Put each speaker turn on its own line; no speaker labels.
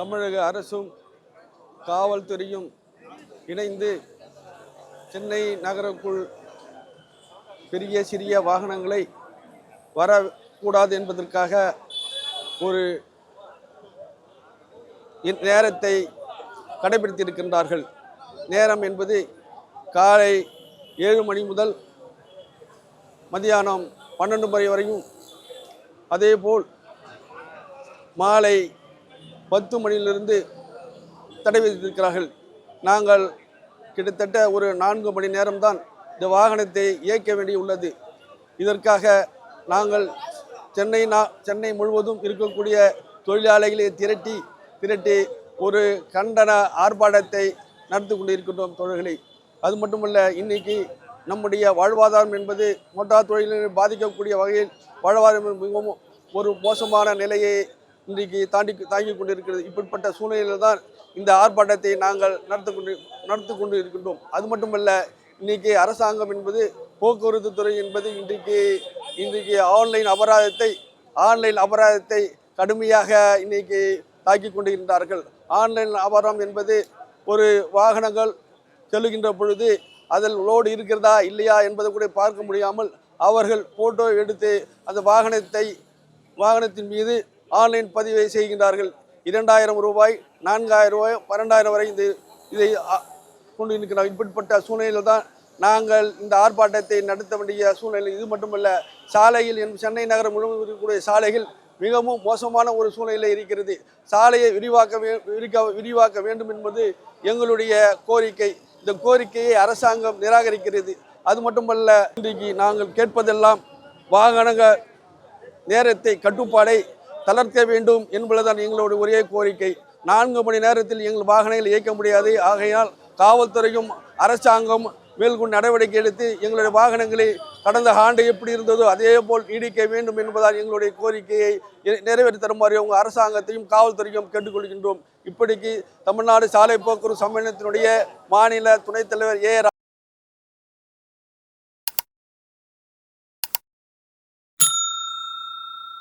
தமிழக அரசும் காவல்துறையும் இணைந்து சென்னை நகருக்குள் பெரிய சிறிய வாகனங்களை வரக்கூடாது என்பதற்காக ஒரு நேரத்தை கடைபிடித்திருக்கின்றார்கள். நேரம் என்பது காலை ஏழு மணி முதல் மதியானம் பன்னெண்டு மணி வரையும். அதேபோல் மாலை பத்து மணியிலிருந்து தடை விதித்திருக்கிறார்கள். நாங்கள் கிட்டத்தட்ட ஒரு நான்கு மணி நேரம்தான் இந்த வாகனத்தை இயக்க வேண்டியுள்ளது. இதற்காக நாங்கள் சென்னை நா சென்னை முழுவதும் இருக்கக்கூடிய தொழிலாளிகளை திரட்டி திரட்டி ஒரு கண்டன ஆர்ப்பாட்டத்தை நடத்தி கொண்டிருக்கின்றோம் தொழில்களை அது மட்டுமல்ல இன்னைக்கு நம்முடைய வாழ்வாதாரம் என்பது மோட்டார் தொழிலில் பாதிக்கக்கூடிய வகையில் வாழ்வாதாரம் மிகவும் ஒரு மோசமான நிலையை இன்றைக்கு தாண்டி தாங்கி கொண்டிருக்கிறது. இப்படிப்பட்ட சூழ்நிலையில் தான் இந்த ஆர்ப்பாட்டத்தை நாங்கள் நடத்தி கொண்டு நடத்தி கொண்டு இருக்கின்றோம். அது மட்டுமல்ல இன்றைக்கி அரசாங்கம் என்பது போக்குவரத்து துறை என்பது இன்றைக்கு இன்றைக்கு ஆன்லைன் அபராதத்தை ஆன்லைன் அபராதத்தை கடுமையாக இன்னைக்கு தாக்கி கொண்டிருந்தார்கள். ஆன்லைன் அபராதம் என்பது ஒரு வாகனங்கள் செல்லுகின்ற பொழுது அதில் லோடு இருக்கிறதா இல்லையா என்பதை கூட பார்க்க முடியாமல் அவர்கள் போட்டோ எடுத்து அந்த வாகனத்தை வாகனத்தின் மீது ஆன்லைன் பதிவை செய்கின்றார்கள். இரண்டாயிரம் ரூபாய் நான்காயிரம் ரூபாய் பன்னெண்டாயிரம் வரை இந்த இதை கொண்டு இருக்கிறோம் இப்படிப்பட்ட சூழ்நிலையில் தான் நாங்கள் இந்த ஆர்ப்பாட்டத்தை நடத்த வேண்டிய சூழ்நிலை இது மட்டுமல்ல சாலையில் என் சென்னை நகரம் முழுவதும் இருக்கக்கூடிய சாலைகள் மிகவும் மோசமான ஒரு சூழ்நிலை இருக்கிறது. சாலையை விரிவாக்க வே விரிக்க விரிவாக்க வேண்டும் என்பது எங்களுடைய கோரிக்கை. இந்த கோரிக்கையை அரசாங்கம் நிராகரிக்கிறது. அது மட்டுமல்ல இன்றைக்கு நாங்கள் கேட்பதெல்லாம் வாகனங்கள் நேரத்தை கட்டுப்பாடை தளர்த்த வேண்டும் என்பதுதான் எங்களுடைய ஒரே கோரிக்கை. நான்கு மணி நேரத்தில் எங்கள் வாகனங்கள் இயக்க முடியாது. ஆகையால் காவல்துறையும் அரசாங்கம் மேல்கொண்டு நடவடிக்கை எடுத்து எங்களுடைய வாகனங்களை கடந்த ஆண்டு எப்படி இருந்ததோ அதே போல் நீடிக்க வேண்டும் என்பதால் எங்களுடைய கோரிக்கையை நிறை- நிறைவேற்றி தருமாறு உங்கள் அரசாங்கத்தையும் காவல்துறையும் கேட்டுக்கொள்கின்றோம். இப்படிக்கு தமிழ்நாடு சாலை போக்குவரத்து சம்மேளனத்தினுடைய மாநில துணைத் தலைவர் ஏ.